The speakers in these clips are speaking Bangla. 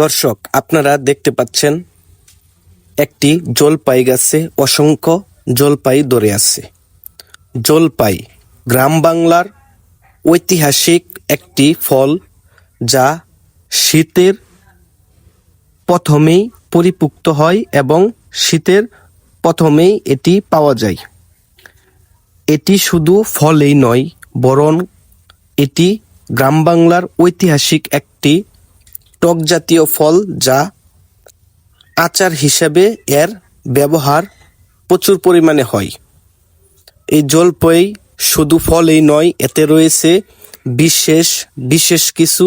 দর্শক, আপনারা দেখতে পাচ্ছেন একটি জলপাই গাছে অসংখ্য জলপাই ধরে আছে। জলপাই গ্রাম বাংলার ঐতিহাসিক একটি ফল যা শীতের প্রথমেই পরিপুক্ত হয় এবং শীতের প্রথমেই এটি পাওয়া যায়। এটি শুধু ফলেই নয়, বরং এটি গ্রাম বাংলার ঐতিহাসিক একটি টক জাতীয় ফল যা আচার হিসেবে এর ব্যবহার প্রচুর পরিমাণে হয়। এই জলপাই শুধু ফলেই নয়, এতে রয়েছে বিশেষ বিশেষ কিছু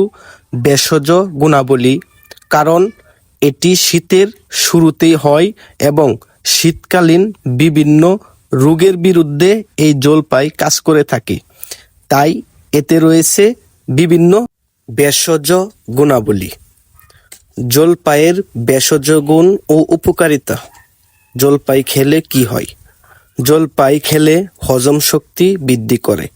ভেষজ গুণাবলী, কারণ এটি শীতের শুরুতেই হয় এবং শীতকালীন বিভিন্ন রোগের বিরুদ্ধে এই জলপাই কাজ করে থাকে। তাই এতে রয়েছে বিভিন্ন ভেষজ গুণাবলী। জলপাইয়ের ভেষজ গুণ ও উপকারিতা। জলপাই খেলে কি হয়? জলপাই খেলে হজম শক্তি বৃদ্ধি করে।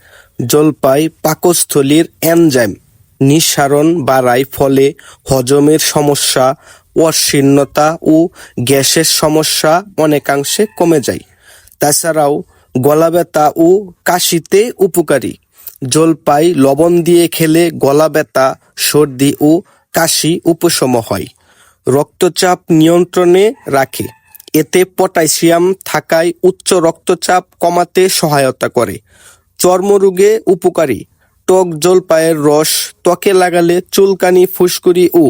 জলপাই পাকস্থলীর এনজাইম নিঃসারণ বাড়ায়, ফলে হজমের সমস্যা অশীর্ণতা ও গ্যাসের সমস্যা অনেকাংশে কমে যায়। তাছাড়াও গলা ব্যথা ও কাশিতে উপকারী। জলপাই লবণ দিয়ে খেলে গলা ব্যথা, সর্দি ও কাশি উপশম হয়। রক্তচাপ নিয়ন্ত্রণে রাখে। এতে পটাশিয়াম থাকায় উচ্চ রক্তচাপ কমাতে সহায়তা করে। চর্মরোগে উপকারী। টক জলপায়ের রস, ত্বকে লাগালে চুলকানি, ফুসকুড়ি ও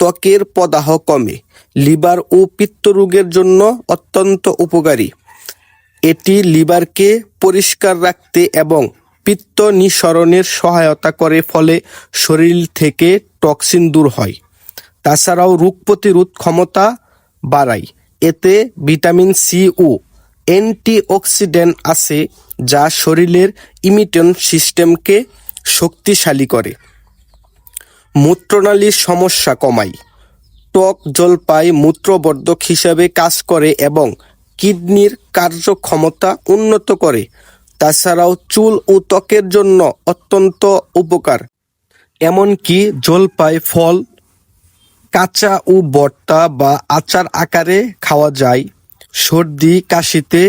ত্বকের প্রদাহ কমে। লিভার ও পিত্তরোগের জন্য অত্যন্ত উপকারী। এটি লিভারকে পরিষ্কার রাখতে এবং পিত্ত নিঃসরণের সহায়তা করে, ফলে শরীর থেকে টক্সিন দূর হয়। তাছাড়াও রোগ প্রতিরোধ ক্ষমতা বাড়ায়। এতে ভিটামিন সি ও অ্যান্টিঅক্সিডেন্ট আছে যা শরীরের ইমিউন সিস্টেমকে শক্তিশালী করে। মূত্রনালীর সমস্যা কমায়। টক জলপাই মূত্রবর্ধক হিসাবে কাজ করে এবং কিডনির কার্যক্ষমতা উন্নত করে। তাছাড়াও চুল ও ত্বকের জন্য অত্যন্ত উপকার। এমনকি জলপাই, ফল, কাঁচা ও ভর্তা বা আচার আকারে খাওয়া যায়। সর্দি, কাশিতে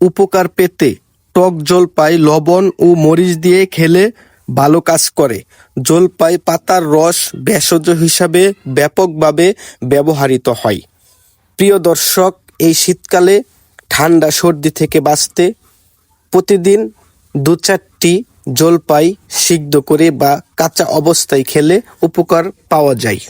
উপকার পেতে টক জলপাই, লবণ ও মরিচ দিয়ে খেলে ভালো কাজ করে। জলপাই পাতার রস ভেষজ হিসাবে ব্যাপকভাবে ব্যবহৃত হয়। প্রিয় দর্শক, এই শীতকালে ঠান্ডা সর্দি থেকে বাঁচতে প্রতিদিন দু চারটি জলপাই সিদ্ধ করে বা কাঁচা অবস্থায় খেলে উপকার পাওয়া যায়।